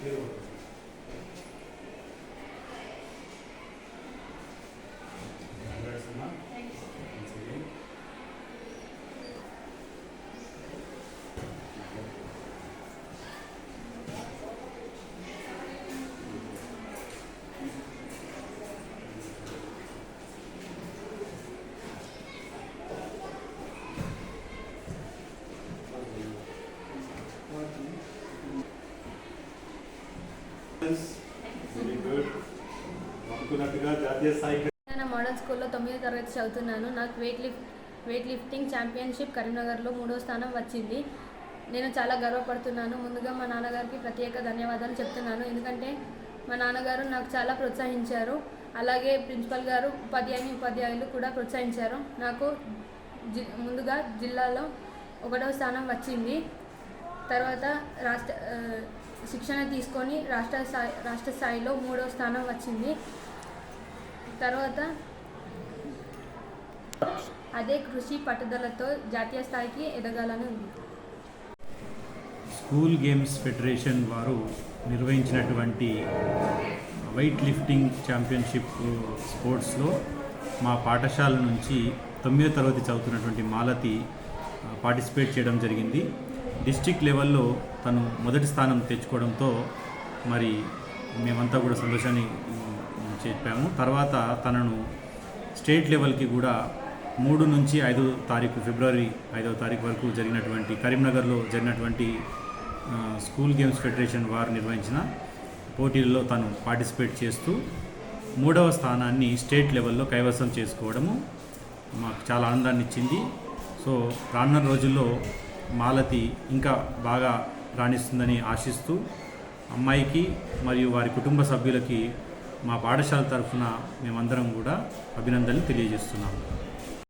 没有 model స్కూల్లో తొమ్మిదో తరగతి చదువుతున్నాను. నాకు weight lift weight lifting championship కరీంనగర్లో మూడో స్థానం వచ్చింది. నేను చాలా గర్వపడుతున్నాను. ముందుగా మా నాన్నగారికి ప్రత్యేక ధన్యవాదాలు చెప్తున్నాను. ఎందుకంటే మా నాన్నగారు నాకు చాలా ప్రోత్సహించారు. అలాగే ప్రిన్సిపల్ గారు ఉపాధ్యాయుని ఉపాధ్యాయులు కూడా ప్రోత్సహించారు. నాకు జి ముందుగా జిల్లాలో ఒకటో స్థానం వచ్చింది. తర్వాత రాష్ట్ర శిక్షణ తీసుకొని రాష్ట్ర స్థాయి రాష్ట్ర స్థాయిలో మూడో స్థానం వచ్చింది. తర్వాత అదే కృషి పట్టుదలతో జాతీయ స్థాయికి ఎదగాలని ఉంది. స్కూల్ గేమ్స్ ఫెడరేషన్ వారు నిర్వహించినటువంటి వెయిట్ లిఫ్టింగ్ ఛాంపియన్షిప్ స్పోర్ట్స్లో మా పాఠశాల నుంచి తొమ్మిదో తరగతి చదువుతున్నటువంటి మాలతి పార్టిసిపేట్ చేయడం జరిగింది. డిస్టిక్ లెవెల్లో తను మొదటి స్థానం తెచ్చుకోవడంతో మరి మేమంతా కూడా సంతోషాన్ని చెప్పాము. తర్వాత తనను స్టేట్ లెవెల్కి కూడా మూడు నుంచి ఐదో తారీఖు ఫిబ్రవరి ఐదవ తారీఖు వరకు జరిగినటువంటి కరీంనగర్లో జరిగినటువంటి స్కూల్ గేమ్స్ ఫెడరేషన్ వారు నిర్వహించిన పోటీల్లో తను పార్టిసిపేట్ చేస్తూ మూడవ స్థానాన్ని స్టేట్ లెవెల్లో కైవసం చేసుకోవడము మాకు చాలా ఆనందాన్ని ఇచ్చింది సో రానున్న రోజుల్లో మాలతి ఇంకా బాగా రాణిస్తుందని ఆశిస్తూ అమ్మాయికి మరియు వారి కుటుంబ సభ్యులకి మా పాఠశాల తరఫున మేమందరం కూడా అభినందనలు తెలియజేస్తున్నాము.